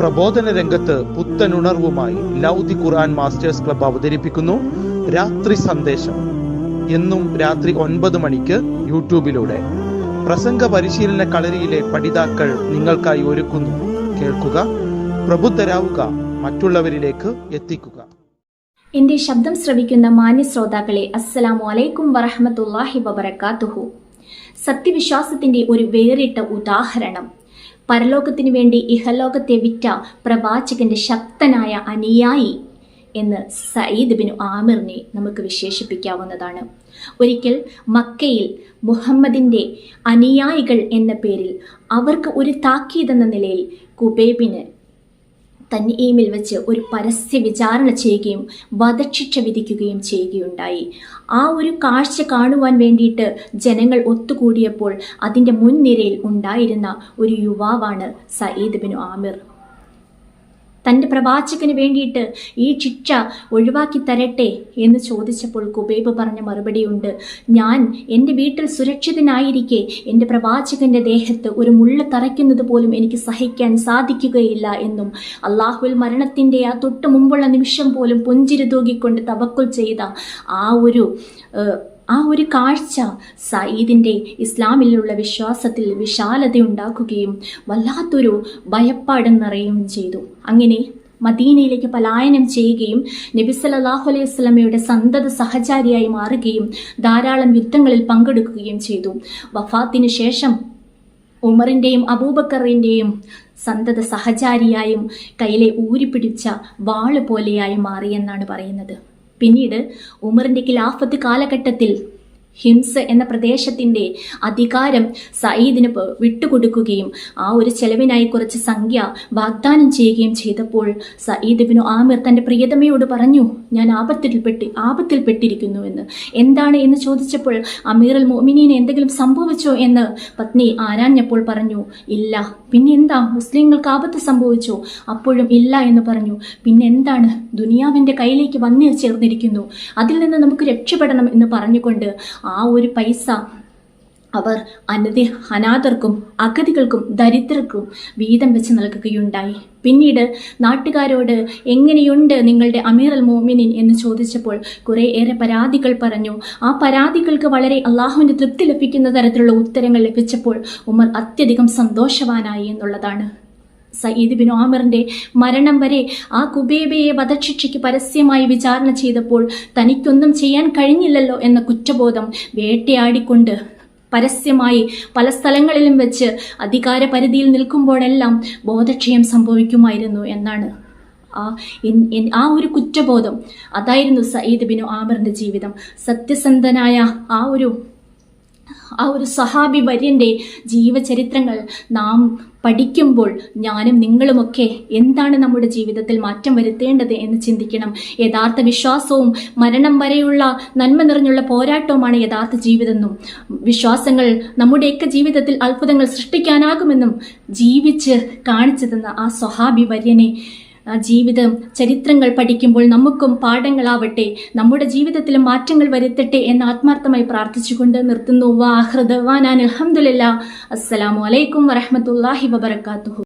പ്രബോധന രംഗത്ത് പുത്തനുണർവുമായി ലൗദി ഖുർആൻ masters club അവതരിപ്പിക്കുന്നു. രാത്രി സന്ദേശം. എന്നും രാത്രി ഒൻപത് മണിക്ക് യൂട്യൂബിലൂടെ. പ്രസംഗ പരിശീലന കളരിയിലെ പഠിതാക്കൾ നിങ്ങൾക്കായി ഒരുക്കുന്നു. കേൾക്കുക പ്രബുദ്ധരാവുക മറ്റുള്ളവരിലേക്ക് എത്തിക്കുക. എന്റെ ശബ്ദം ശ്രവിക്കുന്ന മാന്യ ശ്രോതാക്കളെ അസ്സലാമു അലൈക്കും വറഹമത്തുല്ലാഹി വബറക്കാത്തുഹു സത്യവിശ്വാസത്തിന്റെ ഒരു വേറിട്ട ഉദാഹരണം. പരലോകത്തിനു വേണ്ടി ഇഹലോകത്തെ വിറ്റ പ്രവാചകന്റെ ശക്തനായ അനുയായി എന്ന് സയ്യിദ് ബിൻ ആമിറിനെ നമുക്ക് വിശേഷിപ്പിക്കാവുന്നതാണ്. ഒരിക്കൽ മക്കയിൽ മുഹമ്മദിന്റെ അനുയായികൾ എന്ന പേരിൽ അവർക്ക് ഒരു താക്കീതെന്ന നിലയിൽ കുബേബിന് തന്നീമിൽ വെച്ച് ഒരു പരസ്യ വിചാരണ ചെയ്യുകയും വധശിക്ഷ വിധിക്കുകയും ചെയ്യുകയുണ്ടായി. ആ ഒരു കാഴ്ച കാണുവാൻ വേണ്ടിയിട്ട് ജനങ്ങൾ ഒത്തുകൂടിയപ്പോൾ അതിന്റെ മുൻനിരയിൽ ഉണ്ടായിരുന്ന ഒരു യുവാവാണ് സയ്യിദ് ബിൻ ആമിർ. തന്റെ പ്രവാചകന് വേണ്ടിയിട്ട് ഈ ശിക്ഷ ഒഴിവാക്കി തരട്ടെ എന്ന് ചോദിച്ചപ്പോൾ കുബേബ് പറഞ്ഞ മറുപടിയുണ്ട് ഞാൻ എന്റെ വീട്ടിൽ സുരക്ഷിതനായിരിക്കെ എന്റെ പ്രവാചകന്റെ ദേഹത്ത് ഒരു മുള്ള തറയ്ക്കുന്നത് പോലും എനിക്ക് സഹിക്കാൻ സാധിക്കുകയില്ല എന്നും അള്ളാഹുൽ മരണത്തിന്റെ ആ തൊട്ട് മുമ്പുള്ള നിമിഷം പോലും പുഞ്ചിരി തൂകിക്കൊണ്ട് തവക്കുൽ ചെയ്ത ആ ഒരു ആ ഒരു കാഴ്ച സയ്യിദിന്റെ ഇസ്ലാമിലുള്ള വിശ്വാസത്തിൽ വിശാലതയുണ്ടാക്കുകയും വല്ലാത്തൊരു ഭയപ്പാട് നിറയുകയും ചെയ്തു. അങ്ങനെ മദീനയിലേക്ക് പലായനം ചെയ്യുകയും നബി സല്ലല്ലാഹു അലൈഹി വസല്ലമയുടെ സന്തത സഹചാരിയായി മാറുകയും ധാരാളം യുദ്ധങ്ങളിൽ പങ്കെടുക്കുകയും ചെയ്തു. വഫാത്തിന് ശേഷം ഉമറിന്റെയും അബൂബക്കറിന്റെയും സന്തത സഹചാരിയായും കയ്യിലെ ഊരിപ്പിടിച്ച വാൾ പോലെയായി മാറിയെന്നാണ് പറയുന്നത്. പിന്നീട് ഉമറിന്റെ ഖിലാഫത്ത് കാലഘട്ടത്തിൽ ഹിംസ് എന്ന പ്രദേശത്തിന്റെ അധികാരം സയ്യിദിന് വിട്ടുകൊടുക്കുകയും ആ ഒരു ചെലവിനായി കുറച്ച് സംഖ്യ വാഗ്ദാനം ചെയ്യുകയും ചെയ്തപ്പോൾ സയ്യിദ് ബിനു ആമിർ തന്റെ പ്രിയതമയോട് പറഞ്ഞു ഞാൻ ആപത്തിൽപ്പെട്ടി ആപത്തിൽപ്പെട്ടിരിക്കുന്നു എന്ന്. എന്താണ് എന്ന് ചോദിച്ചപ്പോൾ അമീർ അൽ മോമിനീന് എന്തെങ്കിലും സംഭവിച്ചോ എന്ന് പത്നി ആരാഞ്ഞപ്പോൾ പറഞ്ഞു ഇല്ല. പിന്നെന്താ? മുസ്ലിങ്ങൾക്ക് ആപത്ത് സംഭവിച്ചോ. അപ്പോഴും ഇല്ല എന്ന് പറഞ്ഞു. പിന്നെന്താണ്? ദുനിയാവിന്റെ കയ്യിലേക്ക് വന്നു ചേർന്നിരിക്കുന്നു. അതിൽ നിന്ന് നമുക്ക് രക്ഷപ്പെടണം എന്ന് പറഞ്ഞുകൊണ്ട് ആ ഒരു പൈസ അവർ അനധി അനാഥർക്കും അഗതികൾക്കും ദരിദ്രർക്കും വീതം വെച്ച് നൽകുകയുണ്ടായി. പിന്നീട് നാട്ടുകാരോട് എങ്ങനെയുണ്ട് നിങ്ങളുടെ അമീർ അൽ മോമിനിൻ? എന്ന് ചോദിച്ചപ്പോൾ കുറേ ഏറെ പരാതികൾ പറഞ്ഞു. ആ പരാതികൾക്ക് വളരെ അള്ളാഹുവിന്റെ തൃപ്തി ലഭിക്കുന്ന തരത്തിലുള്ള ഉത്തരങ്ങൾ ലഭിച്ചപ്പോൾ ഉമർ അത്യധികം സന്തോഷവാനായി എന്നുള്ളതാണ്. സയ്യിദ് ബിൻ ആമിറിന്റെ മരണം വരെ ആ കുബേബയെ വധശിക്ഷയ്ക്ക് പരസ്യമായി വിചാരണ ചെയ്തപ്പോൾ തനിക്കൊന്നും ചെയ്യാൻ കഴിഞ്ഞില്ലല്ലോ എന്ന കുറ്റബോധം വേട്ടയാടിക്കൊണ്ട് പരസ്യമായി പല സ്ഥലങ്ങളിലും വെച്ച് അധികാര പരിധിയിൽ നിൽക്കുമ്പോഴെല്ലാം ബോധക്ഷയം സംഭവിക്കുമായിരുന്നു എന്നാണ് ആ ആ ഒരു കുറ്റബോധം. അതായിരുന്നു സയ്യിദ് ബിനു ആമറിന്റെ ജീവിതം. സത്യസന്ധനായ ആ ഒരു ആ ഒരു സഹാബി വര്യന്റെ ജീവചരിത്രങ്ങൾ നാം പഠിക്കുമ്പോൾ ഞാനും നിങ്ങളുമൊക്കെ എന്താണ് നമ്മുടെ ജീവിതത്തിൽ മാറ്റം വരുത്തേണ്ടത് എന്ന് ചിന്തിക്കണം. യഥാർത്ഥ വിശ്വാസവും മരണം വരെയുള്ള നന്മ നിറഞ്ഞുള്ള പോരാട്ടവുമാണ് യഥാർത്ഥ ജീവിതമെന്നും വിശ്വാസങ്ങൾ നമ്മുടെയൊക്കെ ജീവിതത്തിൽ അത്ഭുതങ്ങൾ സൃഷ്ടിക്കാനാകുമെന്നും ജീവിച്ച് കാണിച്ചു തന്ന ആ സ്വഹാബി വര്യനെ ജീവിതം ചരിത്രങ്ങൾ പഠിക്കുമ്പോൾ നമുക്കും പാഠങ്ങളാവട്ടെ നമ്മുടെ ജീവിതത്തിൽ മാറ്റങ്ങൾ വരുത്തട്ടെ എന്ന് ആത്മാർത്ഥമായി പ്രാർത്ഥിച്ചുകൊണ്ട് നിർത്തുന്നു. വാഹൃദവാൻ അലഹമുല്ല അസ്സലാമു അലൈക്കും വറഹമത്തല്ലാഹി വബർക്കാത്തു